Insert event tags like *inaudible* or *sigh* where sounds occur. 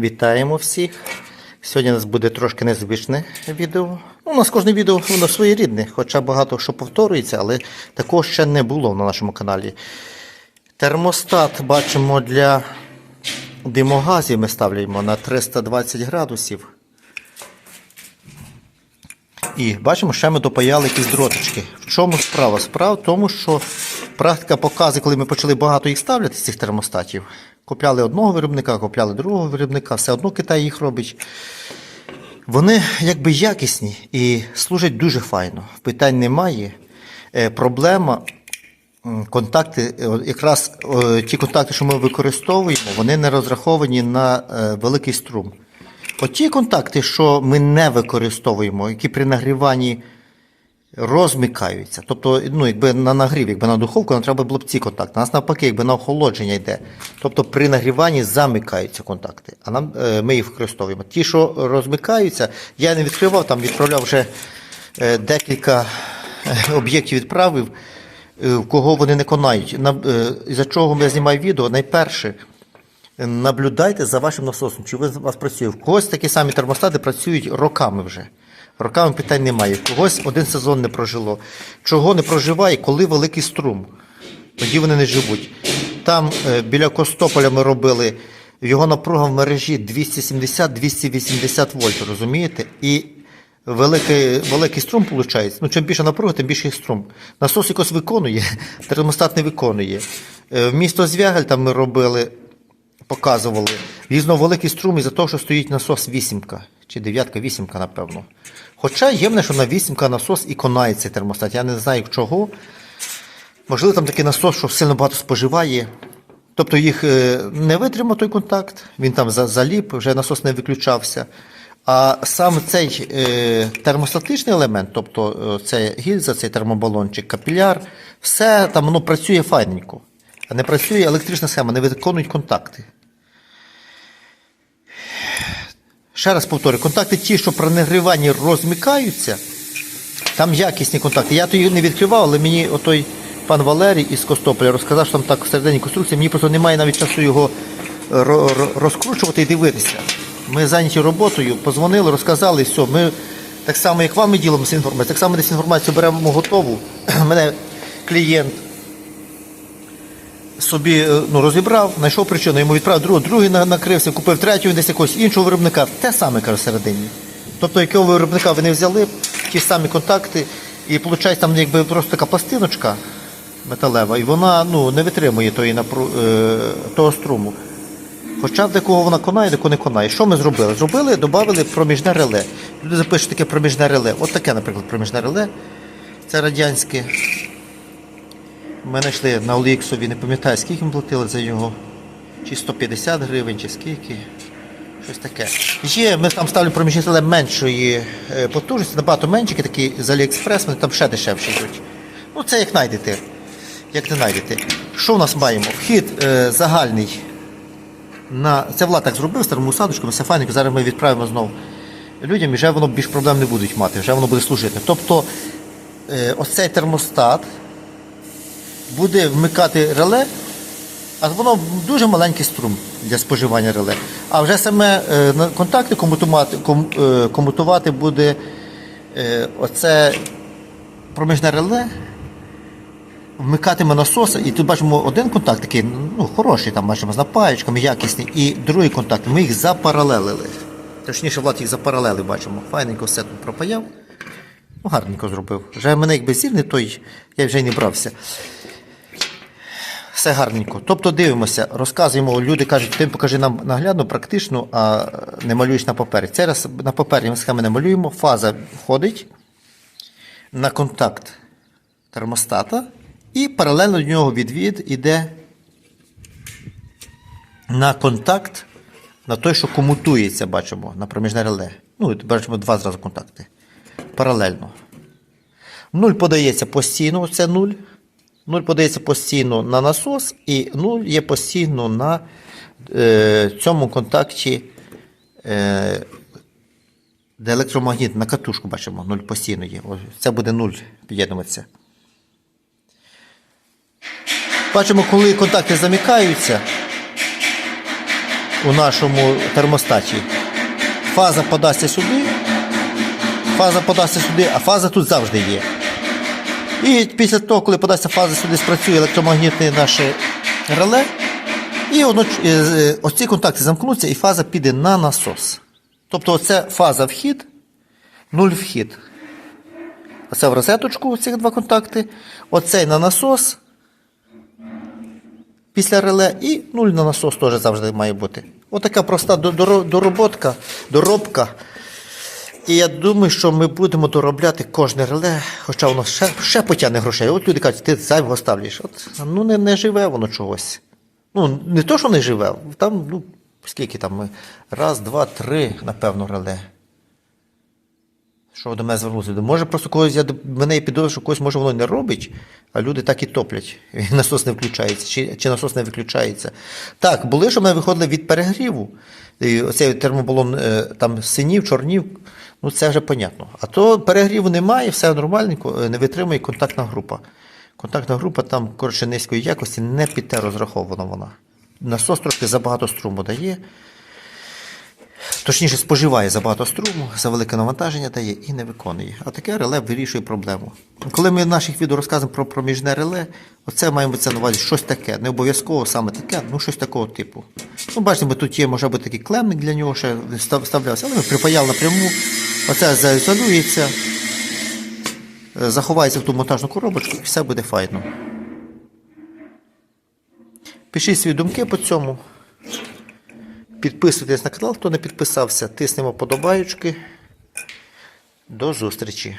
Вітаємо всіх. Сьогодні у нас буде трошки незвичне відео. Ну, у нас кожне відео воно своєрідне, хоча багато що повторюється, але такого ще не було на нашому каналі. Термостат бачимо для димогазів ми ставляємо на 320 градусів. І бачимо, ще ми допаяли якісь дротички. В чому справа? Справа в тому, що практика показує, коли ми почали багато їх ставляти, цих термостатів. Купляли одного виробника, купляли другого виробника, все одно Китай їх робить. Вони якби якісні і служать дуже файно. Питань немає. Е, проблема. Контакти, е, якраз ті контакти, що ми використовуємо, вони не розраховані на е, великий струм. От ті контакти, що ми не використовуємо, які при нагріванні розмикаються. Тобто, ну, якби на нагрів, якби на духовку, нам треба було б ці контакти. У нас навпаки, якби на охолодження йде. Тобто при нагріванні замикаються контакти, а нам, е, ми їх використовуємо. Ті, що розмикаються, я не відкривав, там відправляв вже е, декілька е, об'єктів відправив, в кого вони не конають. На, із-за чого я знімаю відео, найперше. Наблюдайте за вашим насосом, чи ви- вас працює. В когось такі самі термостати працюють роками вже. Роками питань немає. Когось один сезон не прожило. Чого не проживає, коли великий струм. Тоді вони не живуть. Там е, біля Костополя ми робили його напруга в мережі 270-280 вольт, розумієте? І великий, великий струм виходить. Ну, чим більше напруга, тим більший струм. Насос якось виконує, *laughs* термостат не виконує. Е, В місто Звягель там ми робили показували. Різно великий струм із-за того, що стоїть насос вісімка чи дев'ятка, вісімка, напевно. Хоча є мене, що на вісімка насос і конає цей термостат. Я не знаю чого. Можливо, там такий насос, що сильно багато споживає. Тобто їх е, не витримав той контакт, він там заліп, вже насос не виключався. А сам цей е, термостатичний елемент, тобто е, це гільза, цей термобалончик, капіляр, все там воно працює файненько. А не працює електрична схема, не виконують контакти. Ще раз повторюю, контакти ті, що при нагріванні розмикаються, там якісні контакти. Я то їх не відкривав, але мені отой пан Валерій із Костополя розказав, що там так всередині конструкції. Мені просто немає навіть часу його е, ро- ро- розкручувати і дивитися. Ми зайняті роботою, позвонили, розказали, і все. Ми так само, як вам ми ділимося інформацією, так само десь інформацію беремо готову. *clears throat* Мене клієнт собі е, ну, розібрав, знайшов причину, йому відправив другого, другий накрився, купив третього десь якогось іншого виробника. Те саме каже всередині. Тобто, якого виробника ви не взяли, ті самі контакти, і виходить, там якби просто така пластиночка металева, і вона ну, не витримує тої напру... е, того струму. Хоча в декого вона конає, декого не конає. Що ми зробили? Зробили, додали проміжне реле. Люди запишуть таке проміжне реле. От таке, наприклад, проміжне реле. Це радянське. Ми знайшли на Оліксові, не пам'ятаю, скільки ми платили за його. Чи 150 гривень, чи скільки. Щось таке. Є, ми там ставимо проміжні меншої е, потужності, набагато менші, такі з Аліекспрес, вони там ще дешевші йдуть. Ну, це як знайдете. Як не знайдете. Що в нас маємо? Вхід е, загальний на це Влад так зробив старому садочку, все файненько, зараз ми відправимо знову людям і вже воно більш проблем не будуть мати, вже воно буде служити. Тобто е, ось термостат буде вмикати реле, а воно дуже маленький струм для споживання реле. А вже саме е, контакти комутувати, е, комутувати буде е, оце проміжне реле вмикатиме насоса, і тут бачимо один контакт такий, ну, хороший, там бачимо з напаєчками, якісний, і другий контакт. Ми їх запаралелили. Точніше, Влад їх запаралелив, бачимо. Файненько все тут пропаяв. Ну, гарненько зробив. Вже мене якби зір не той, я вже й не брався. Все гарненько. Тобто дивимося, розказуємо, люди кажуть, ти покажи нам наглядно, практично, а не малюєш на папері. Це раз на папері ми схеми не малюємо, фаза входить на контакт термостата, і паралельно до нього відвід іде на контакт, на той, що комутується, бачимо, на проміжне реле. Ну, бачимо два зразу контакти. Паралельно. Нуль подається постійно, це нуль. Нуль подається постійно на насос, і нуль є постійно на е, цьому контакті, е, де електромагніт на катушку бачимо, нуль постійно є. Ось це буде нуль під'єднуватися. Бачимо, коли контакти замикаються, у нашому термостаті. Фаза подасться сюди, фаза подасться сюди, а фаза тут завжди є. І після того, коли подасться фаза сюди, спрацює електромагнітне наше реле, і воно, е, оці контакти замкнуться, і фаза піде на насос. Тобто оце фаза вхід, нуль вхід. Оце в розеточку ці два контакти. Оцей на насос після реле і нуль на насос теж завжди має бути. Отака проста до- дороботка, доробка. І я думаю, що ми будемо доробляти кожне реле, хоча воно ще, ще потягне грошей. От люди кажуть, ти зайвого ставлюєш. От, ну не, не живе воно чогось. Ну, не то, що не живе, там, ну, скільки там, ми? раз, два, три, напевно, реле. Що до мене звернувся? Може, просто когось я мене і підозрюю, що когось може воно не робить, а люди так і топлять. І *laughs* насос не включається, чи, чи насос не виключається. Так, були, що ми виходили від перегріву. І оцей термобалон е, там синів, чорнів, ну це вже понятно. А то перегріву немає, все нормальненько, не витримує контактна група. Контактна група там, коротше, низької якості, не під те розрахована вона. Насос трошки забагато струму дає. Точніше, споживає забагато струму, за велике навантаження дає і не виконує. А таке реле вирішує проблему. Коли ми в наших відео розказуємо про проміжне реле, оце маємо це на увазі щось таке. Не обов'язково саме таке, ну щось такого типу. Ну, бачите, тут є, може бути такий клемник для нього, ще вставлявся, але ми припаяли напряму. Оце заізолюється, е, заховається в ту монтажну коробочку і все буде файно. Пишіть свої думки по цьому. Підписуйтесь на канал, хто не підписався, тиснемо подобаючки. До зустрічі!